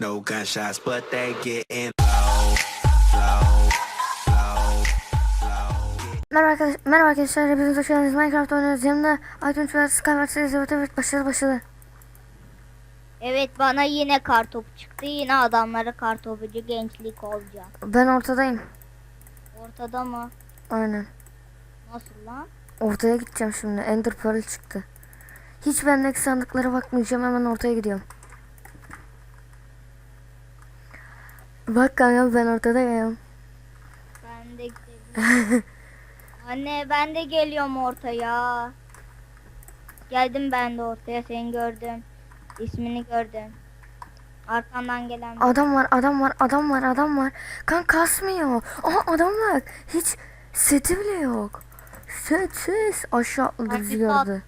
no gunshots, but they getting low, low, low, low. Merhaba arkadaşlar, merhaba arkadaşlar, hepiniz hoş geldiniz. Minecraft oynuyoruz. Yanımda iTunes ve Skyward serisi evet evet başladı başladı. Evet bana yine kartopu çıktı. Yine adamlara kartopucu gençlik olacak. Ben ortadayım. Ortada mı? Aynen. Nasıl lan? Ortaya gideceğim şimdi. Ender Pearl çıktı. Hiç bendeki sandıklara bakmayacağım. Hemen ortaya gidiyorum. Bak kanka ben ortadayım. Ben de geliyorum. Anne ben de geliyorum ortaya. Geldim ben de ortaya seni gördüm. İsmini gördüm. Arkandan gelen bir- Adam var, adam var, adam var, adam var. Kan kasmıyor. Aha adam bak. Hiç seti bile yok. Set ses aşağı atladı.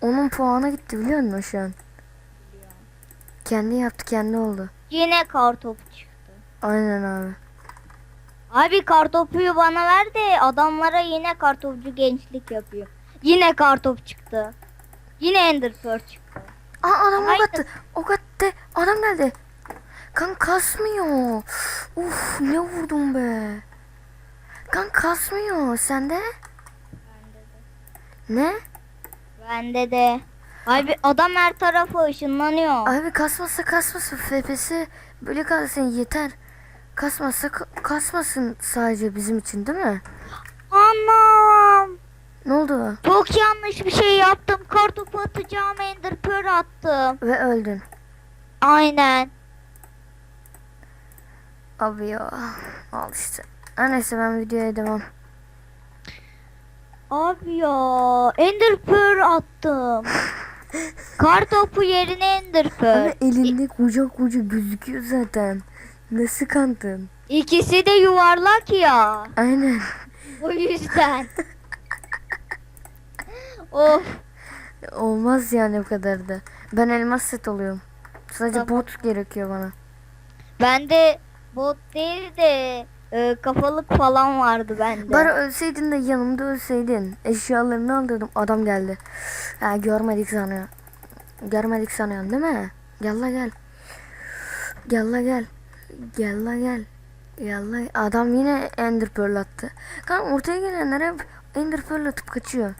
Onun puanı gitti biliyor musun şu an? Kendi yaptı kendi oldu. Yine kartopu çıktı. Aynen abi. Abi kartopuyu bana ver de adamlara yine kartopçu gençlik yapıyor. Yine kartop çıktı. Yine Ender Pearl çıktı. Aa adam ok attı. Ok attı. Adam geldi. Kan kasmıyor. Uf ne vurdum be. Kan kasmıyor. Sende? Ne? Bende de. Abi adam her tarafa ışınlanıyor. Abi kasmasa kasmasın. FPS böyle kalsın yeter. Kasmasa ka- kasmasın sadece bizim için değil mi? Anam. Ne oldu? Çok yanlış bir şey yaptım. Kartopu atacağım Ender Pearl attım. Ve öldün. Aynen. Abi ya. Al işte. Neyse ben videoya devam. Abi ya Ender Pearl attım. Kartopu yerine Ender Pearl. Abi elinde koca koca gözüküyor zaten. Nasıl kandın? İkisi de yuvarlak ya. Aynen. O yüzden. of. Olmaz yani o kadar da. Ben elmas set oluyorum. Sadece Tamam. bot gerekiyor bana. Bende bot değil de e, kafalık falan vardı bende. Bari ölseydin de yanımda ölseydin. Eşyalarını aldırdım. Adam geldi. Ha görmedik sanıyor. Görmedik sanıyorsun değil mi? Gel la gel. Gel la gel. Gel la gel. Gel la. Adam yine Ender Pearl attı. Kan ortaya gelenler hep Ender Pearl atıp kaçıyor.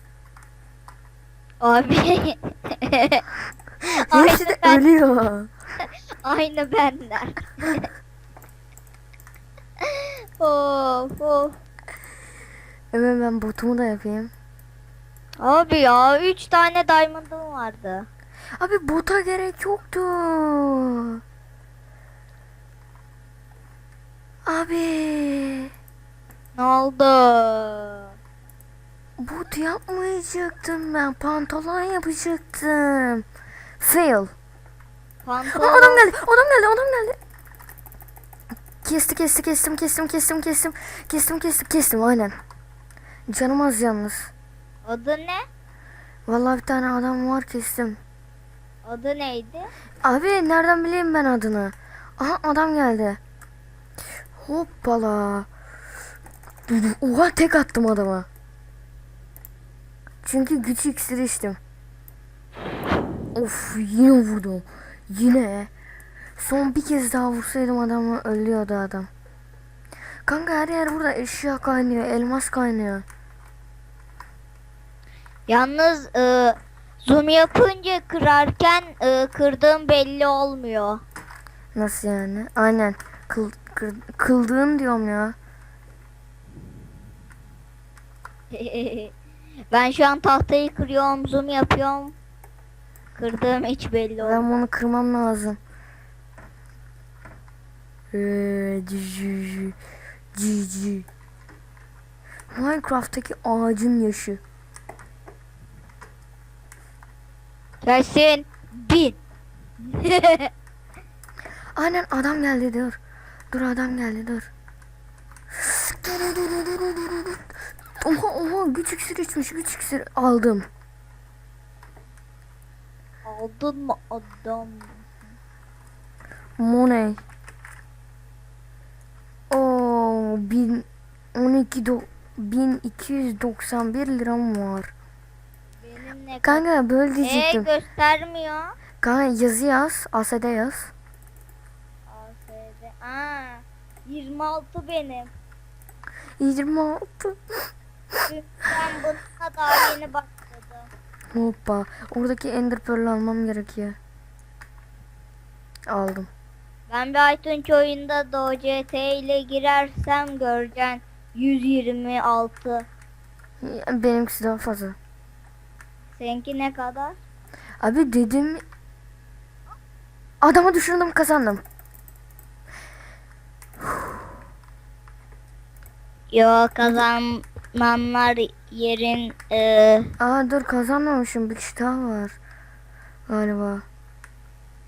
Abi. Hepsi de ben- ölüyor. Aynı benler. of of. Hemen ben botumu da yapayım. Abi ya 3 tane diamond'ım vardı. Abi bota gerek yoktu. Abi. Ne oldu? Bot yapmayacaktım ben. Pantolon yapacaktım. Fail. Aa, Pantolon. adam geldi. Adam geldi. Adam geldi. Kesti kesti kestim kestim kestim kestim. Kestim kestim kestim aynen. Canım az yalnız. Adı ne? Vallahi bir tane adam var kestim. Adı neydi? Abi nereden bileyim ben adını? Aha adam geldi. Hoppala. Oha tek attım adama. Çünkü güç iksiri içtim. Of yine vurdum. Yine. Son bir kez daha vursaydım adamı ölüyordu adam. Kanka her yer burada eşya kaynıyor, elmas kaynıyor. Yalnız e, zoom yapınca kırarken e, kırdığım belli olmuyor. Nasıl yani? Aynen. Kıl, kır, kıldığın diyorum ya. ben şu an tahtayı kırıyorum, zoom yapıyorum. Kırdığım hiç belli olmuyor. Ben bunu kırmam lazım. Cici, cici. Minecraft'taki ağacın yaşı. Gelsin. Bin. Aynen adam geldi dur. Dur adam geldi dur. Oha oha güç iksiri içmiş güç iksiri aldım. Aldın mı adam? Money. Bin 12 do, 1291 liram var. Benim ne Kanka böyle Ee, diyecektim. göstermiyor. Kanka yazı yaz. ASD yaz. ASD. Aa, 26 benim. 26. Çünkü ben bununla daha yeni başladım. Hoppa. Oradaki Ender Pearl'ü almam gerekiyor. Aldım. Ben bir Aytunç oyunda da o CT ile girersem göreceksin. 126. Benimkisi daha fazla. Seninki ne kadar? Abi dedim adamı düşürdüm kazandım. Yo kazananlar yerin e, Aa dur kazanmamışım bir kişi daha var. Galiba.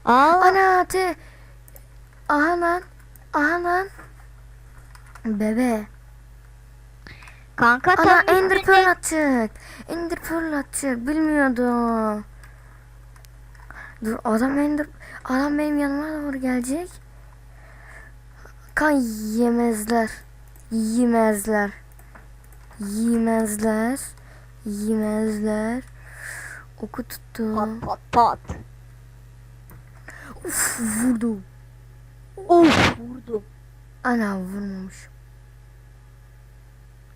Aa, Ana te. Aha lan. Aha lan. Bebe. kanka Ana tam Ender Pearl atacak. Ender Pearl atacak. Bilmiyordum. Dur adam Ender adam benim yanıma doğru gelecek. Kan yemezler. Yemezler. Yemezler. Yemezler. Oku tuttu. Pat pat pat. Uf vurdu. Of vurdu. Ana vurmamış.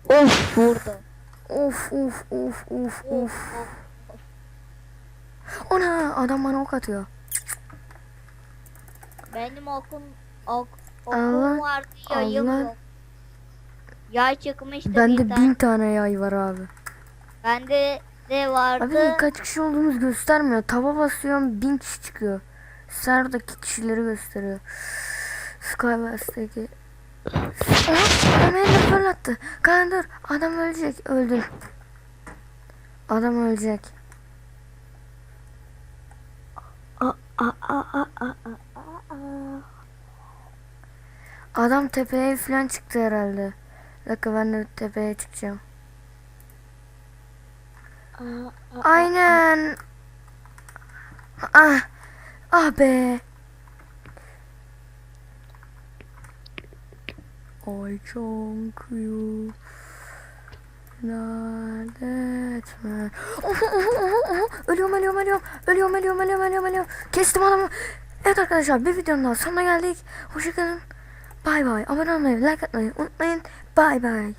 Of vurdu. Of of of of Of. Ona adam bana ok atıyor. Benim okun ok, Allah- okum vardı yayım Allah- yok. Yay çıkmıştı Bende bir bin tane. tane yay var abi. Bende de vardı. Abi kaç kişi olduğumuz göstermiyor. Tava basıyorum bin kişi çıkıyor. Serdaki kişileri gösteriyor. Skywars'taki. Aha adam elini fırlattı. Kaan dur adam ölecek. Öldün. Adam ölecek. Adam tepeye falan çıktı herhalde. Dakika ben de tepeye çıkacağım. Aynen. Ah. Ah be. Chunk you. Lanet me. Oho, oho, oho, oho. Ölüyorum ölüyorum ölüyorum. Ölüyorum ölüyorum ölüyorum ölüyorum ölüyorum. Kestim adamı. Evet arkadaşlar bir videonun daha sonuna geldik. Hoşçakalın. Bay bay. Abone olmayı, like atmayı unutmayın. Bay bay.